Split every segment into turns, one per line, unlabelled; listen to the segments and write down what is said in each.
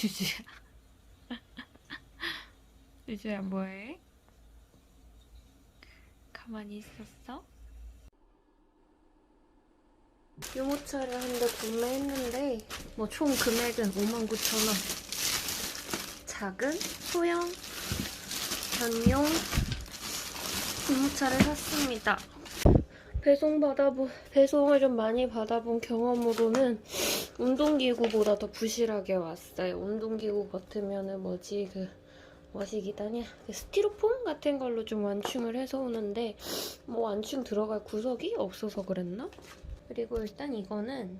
주주야. 주주야 뭐해? 가만히 있었어? 유모차를 한 대 구매했는데 뭐 총 금액은 59,000원. 작은 소형 전용 유모차를 샀습니다. 배송 받아본 배송을 좀 많이 받아본 경험으로는 운동기구보다 더 부실하게 왔어요. 운동기구 같으면은 뭐지 그 뭐시기다냐 그 스티로폼 같은 걸로 좀 완충을 해서 오는데 뭐 완충 들어갈 구석이 없어서 그랬나? 그리고 일단 이거는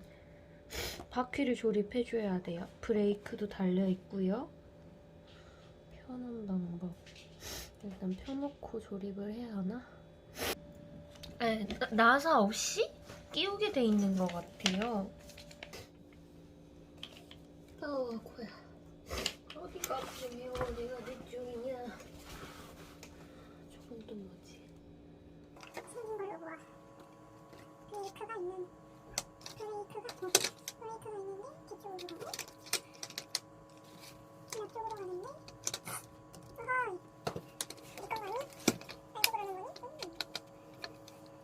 바퀴를 조립해줘야 돼요. 브레이크도 달려 있고요. 펴는 방법 일단 펴놓고 조립을 해야 하나? 네, 나- 나사 없이 끼우게 돼 있는 것 같아요. 어, 코야. 어디가 아프며 어디가 내 쪽이냐. 저건 또 뭐지?
생긴 걸로 봐. 브레이크가 있는 브레이크가 어, 브레이크가 있는데 뒤쪽으로 가고 그냥 쪽으로 가는데 어허이 이거 가니? 알고 그러는 거니? 음.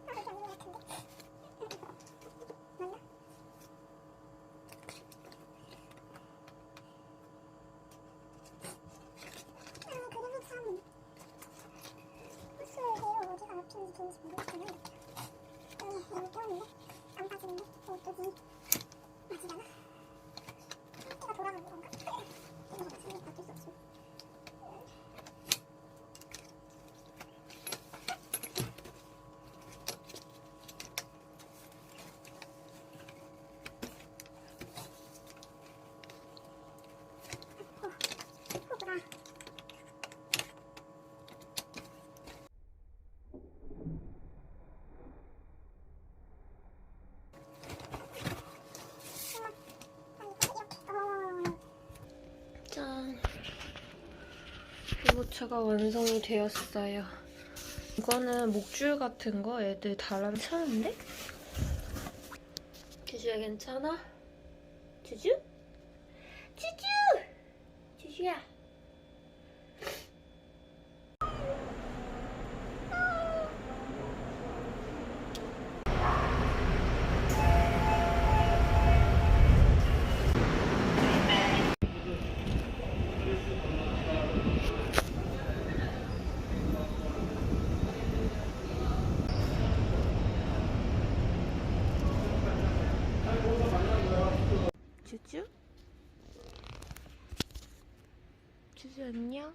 아 그게 아닌 것 같은데 맞나? 아 그림이 참 호수에요 모르겠지만 음, 너무 껴있네. 안 빠지는데? 어쩌지? 맞으려나? 띠가 돌아가는 건가? 이거 맞으면 바뀔 수 없지. 어, 호구나.
짠. 유모차가 완성이 되었어요. 이거는 목줄 같은 거 애들 달아 괜찮은데? 주주야 괜찮아? 주주? 주주! 주주야. 주주? 주주 안녕?